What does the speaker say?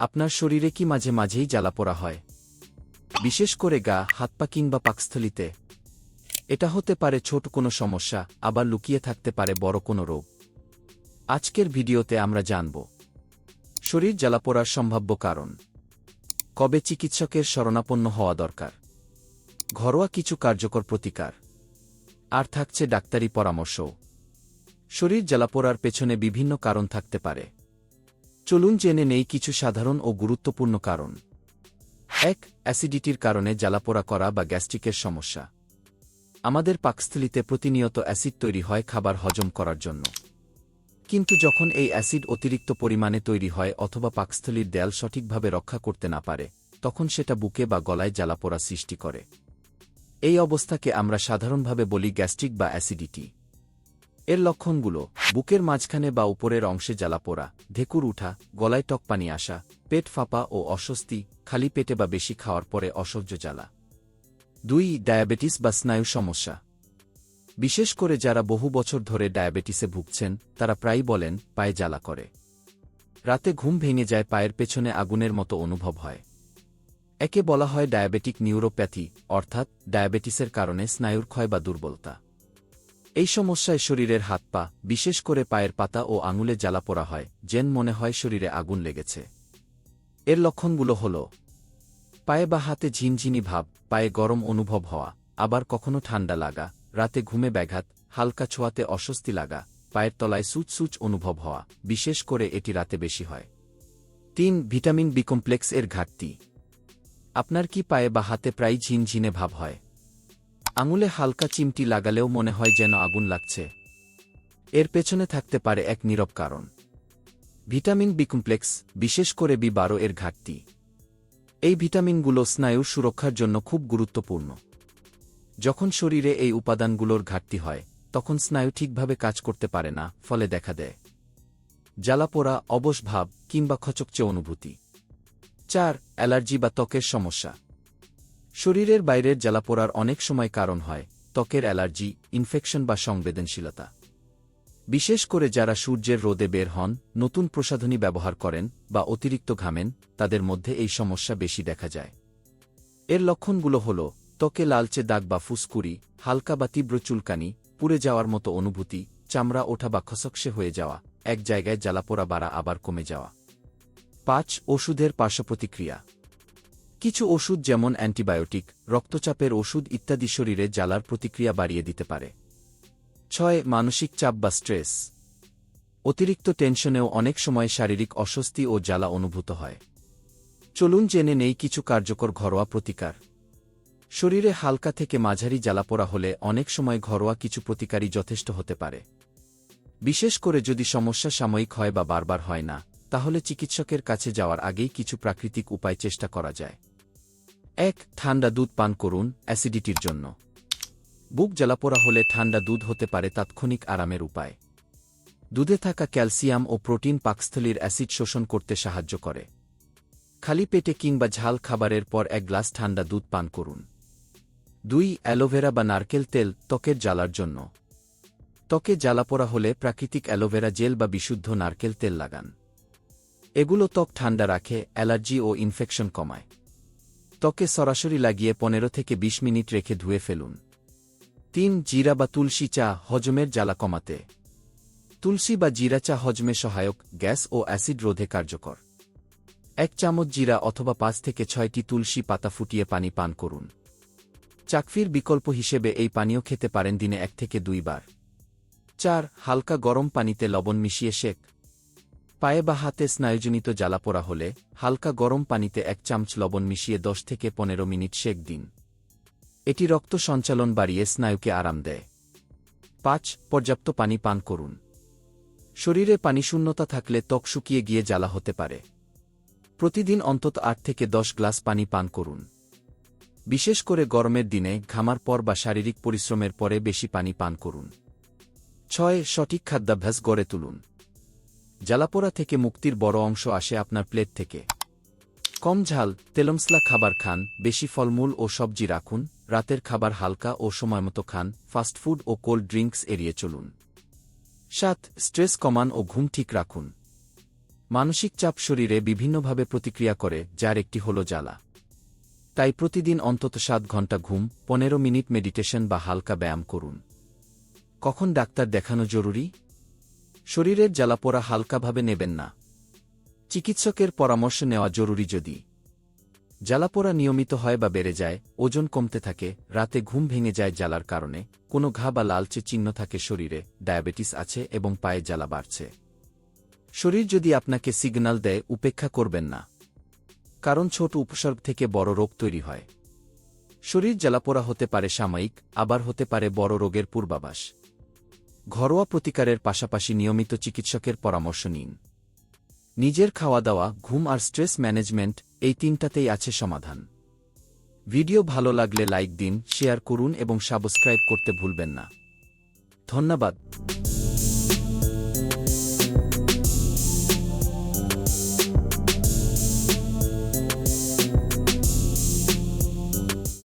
আপনার শরীরে কি মাঝে মাঝেই জ্বালাপোড়া হয়? বিশেষ করে গা, হাত পা কিংবা পাকস্থলিতে। এটা হতে পারে ছোট কোনো সমস্যা, আবার লুকিয়ে থাকতে পারে বড় কোনো রোগ। আজকের ভিডিওতে আমরা জানব। শরীর জ্বালাপোড়ার সম্ভাব্য কারণ। কবে চিকিৎসকের শরণাপন্ন হওয়া দরকার? ঘরোয়া কিছু কার্যকর প্রতিকার। আর থাকছে ডাক্তারি পরামর্শ শরীর জ্বালাপোড়ার পেছনে বিভিন্ন কারণ থাকতে পারে। চলুন জেনে নেই কিছু সাধারণ ও গুরুত্বপূর্ণ কারণ। এক, অ্যাসিডিটির কারণে জ্বালাপোড়া করা বা গ্যাস্ট্রিকের সমস্যা। আমাদের পাকস্থলিতে প্রতিনিয়ত অ্যাসিড তৈরি হয় খাবার হজম করার জন্য। কিন্তু যখন এই অ্যাসিড অতিরিক্ত পরিমাণে তৈরি হয় অথবা পাকস্থলীর দেয়াল সঠিকভাবে রক্ষা করতে না পারে, তখন সেটা বুকে বা গলায় জ্বালাপোড়া সৃষ্টি করে। এই অবস্থাকে আমরা সাধারণভাবে বলি গ্যাস্ট্রিক বা অ্যাসিডিটি। এর লক্ষণগুলো, বুকের মাঝখানে বা উপরের অংশে জ্বালাপোড়া ধেকুর উঠা, গলায় টক পানি আসা, পেট ফাঁপা ও অস্বস্তি, খালি পেটে বা বেশি খাওয়ার পরে অসহ্য জ্বালা। দুই, ডায়াবেটিস বা স্নায়ু সমস্যা। বিশেষ করে যারা বহু বছর ধরে ডায়াবেটিসে ভুগছেন, তারা প্রায়ই বলেন, পায়ে জ্বালা করে। রাতে ঘুম ভেঙে যায়, পায়ের পেছনে আগুনের মতো অনুভব হয়। একে বলা হয় ডায়াবেটিক নিউরোপ্যাথি, অর্থাৎ ডায়াবেটিসের কারণে স্নায়ুর ক্ষয় বা দুর্বলতা। এই সমস্যায় শরীরের হাত পা, বিশেষ করে পায়ের পাতা ও আঙুলে জ্বালা পোড়া হয়, যেন মনে হয় শরীরে আগুন লেগেছে। এর লক্ষণগুলো হল, পায়ে বা হাতে ঝিনঝিনি ভাব, পায়ে গরম অনুভব হওয়া, আবার কখনো ঠান্ডা লাগা, রাতে ঘুমে ব্যাঘাত, হালকা ছোঁয়াতে অস্বস্তি লাগা, পায়ের তলায় সুচ সুচ অনুভব হওয়া, বিশেষ করে এটি রাতে বেশি হয়। তিন, ভিটামিন বি কমপ্লেক্স এর ঘাটতি। আপনার কি পায়ে বা হাতে প্রায় ঝিনঝিনে ভাব হয়? আঙুলে হালকা চিমটি লাগালেও মনে হয় যেন আগুন লাগছে। এর পেছনে থাকতে পারে এক নীরব কারণ। ভিটামিন বি কমপ্লেক্স, বিশেষ করে বি বারো এর ঘাটতি। এই ভিটামিনগুলো স্নায়ুর সুরক্ষার জন্য খুব গুরুত্বপূর্ণ। যখন শরীরে এই উপাদানগুলোর ঘাটতি হয়, তখন স্নায়ু ঠিকভাবে কাজ করতে পারে না, ফলে দেখা দেয়। জ্বালাপোড়া, অবশ ভাব কিংবা খচকচে অনুভূতি। চার, অ্যালার্জি বা ত্বকের সমস্যা। শরীরের বাইরের জ্বালাপোড়ার অনেক সময় কারণ হয়, ত্বকের অ্যালার্জি ইনফেকশন বা সংবেদনশীলতা। বিশেষ করে যারা সূর্যের রোদে বের হন, নতুন প্রসাধনী ব্যবহার করেন বা অতিরিক্ত ঘামেন, তাদের মধ্যে এই সমস্যা বেশি দেখা যায়। এর লক্ষণগুলো হল, ত্বকে লালচে দাগ বা ফুসকুড়ি, হালকা বা তীব্র চুলকানি, পুড়ে যাওয়ার মতো অনুভূতি, চামড়া ওঠা বা খসকসে হয়ে যাওয়া, এক জায়গায় জ্বালাপোড়া বাড়া আবার কমে যাওয়া। পাঁচ, ওষুধের পার্শ্বপ্রতিক্রিয়া কিছু ওষুধ যেমন অ্যান্টিবায়োটিক, রক্তচাপের ওষুধ ইত্যাদি শরীরে জ্বালার প্রতিক্রিয়া বাড়িয়ে দিতে পারে। ছয়, মানসিক চাপ বা স্ট্রেস। অতিরিক্ত টেনশনেও অনেক সময় শারীরিক অস্বস্তি ও জ্বালা অনুভূত হয়। চলুন জেনে নেই কিছু কার্যকর ঘরোয়া প্রতিকার। শরীরে হালকা থেকে মাঝারি জ্বালাপোড়া হলে অনেক সময় ঘরোয়া কিছু প্রতিকারই যথেষ্ট হতে পারে। বিশেষ করে যদি সমস্যা সাময়িক হয় বা বারবার হয় না, তাহলে চিকিৎসকের কাছে যাওয়ার আগেই কিছু প্রাকৃতিক উপায় চেষ্টা করা যায়। এক, ঠান্ডা দুধ পান করুন অ্যাসিডিটির জন্য। বুক জ্বালাপোড়া হলে ঠান্ডা দুধ হতে পারে তাৎক্ষণিক আরামের উপায়। দুধে থাকা ক্যালসিয়াম ও প্রোটিন পাকস্থলীর অ্যাসিড শোষণ করতে সাহায্য করে। খালি পেটে কিংবা ঝাল খাবারের পর এক গ্লাস ঠান্ডা দুধ পান করুন। দুই, অ্যালোভেরা বা নারকেল তেল ত্বকের জ্বালার জন্য। ত্বকে জ্বালাপোড়া হলে প্রাকৃতিক অ্যালোভেরা জেল বা বিশুদ্ধ নারকেল তেল লাগান। এগুলো ত্বক ঠান্ডা রাখে, অ্যালার্জি ও ইনফেকশন কমায়। ত্বকে সরাসরি লাগিয়ে পনেরো থেকে ২০ মিনিট রেখে ধুয়ে ফেলুন। তিন, জিরা বা তুলসী চা হজমের জ্বালা কমাতে। তুলসী বা জিরা চা হজমে সহায়ক, গ্যাস ও অ্যাসিড রোধে কার্যকর। এক চামচ জিরা অথবা পাঁচ থেকে ছয়টি তুলসী পাতা ফুটিয়ে পানি পান করুন। চাকফির বিকল্প হিসেবে এই পানীয় খেতে পারেন দিনে এক থেকে দুইবার। চার, হালকা গরম পানিতে লবণ মিশিয়ে শেক। পায়ে বা হাতে স্নায়ুজনিত জ্বালাপোড়া হলে হালকা গরম পানিতে এক চামচ লবণ মিশিয়ে দশ থেকে পনেরো মিনিট শেক দিন। এটি রক্ত সঞ্চালন বাড়িয়ে স্নায়ুকে আরাম দেয়। পাঁচ, পর্যাপ্ত পানি পান করুন। শরীরে পানি শূন্যতা থাকলে ত্বক শুকিয়ে গিয়ে জ্বালা হতে পারে। প্রতিদিন অন্তত আট থেকে দশ গ্লাস পানি পান করুন। বিশেষ করে গরমের দিনে ঘামার পর বা শারীরিক পরিশ্রমের পরে বেশি পানি পান করুন। ছয়, সঠিক খাদ্যাভ্যাস গড়ে তুলুন। জ্বালাপোড়া থেকে মুক্তির বড় অংশ আসে আপনার প্লেট থেকে। কম ঝাল, তেলমসলা খাবার খান, বেশি ফলমূল ও সবজি রাখুন, রাতের খাবার হালকা ও সময়মতো খান ফাস্টফুড ও কোল্ড ড্রিঙ্কস এড়িয়ে চলুন। সাত, স্ট্রেস কমান ও ঘুম ঠিক রাখুন। মানসিক চাপ শরীরে বিভিন্নভাবে প্রতিক্রিয়া করে, যার একটি হল জ্বালা। তাই প্রতিদিন অন্তত সাত ঘণ্টা ঘুম, পনেরো মিনিট মেডিটেশন বা হালকা ব্যায়াম করুন। কখন ডাক্তার দেখানো জরুরি? শরীরের জ্বালাপোড়া হালকাভাবে নেবেন না। চিকিৎসকের পরামর্শ নেওয়া জরুরি যদি। জ্বালাপোড়া নিয়মিত হয় বা বেড়ে যায়, ওজন কমতে থাকে, রাতে ঘুম ভেঙে যায় জ্বালার কারণে, কোনো ঘা বা লালচে চিহ্ন থাকে শরীরে, ডায়াবেটিস আছে এবং পায়ে জ্বালা বাড়ছে। শরীর যদি আপনাকে সিগন্যাল দেয়, উপেক্ষা করবেন না। কারণ ছোট উপসর্গ থেকে বড় রোগ তৈরি হয়। শরীর জ্বালাপোড়া হতে পারে সাময়িক, আবার হতে পারে বড় রোগের পূর্বাভাস। ঘরোয়া প্রতিকারের পাশাপাশি নিয়মিত চিকিৎসকের পরামর্শ নিন। নিজের খাওয়া দাওয়া, ঘুম আর স্ট্রেস ম্যানেজমেন্ট এই তিনটাতেই আছে সমাধান। ভিডিও ভালো লাগলে লাইক দিন, শেয়ার করুন এবং সাবস্ক্রাইব করতে ভুলবেন না। ধন্যবাদ।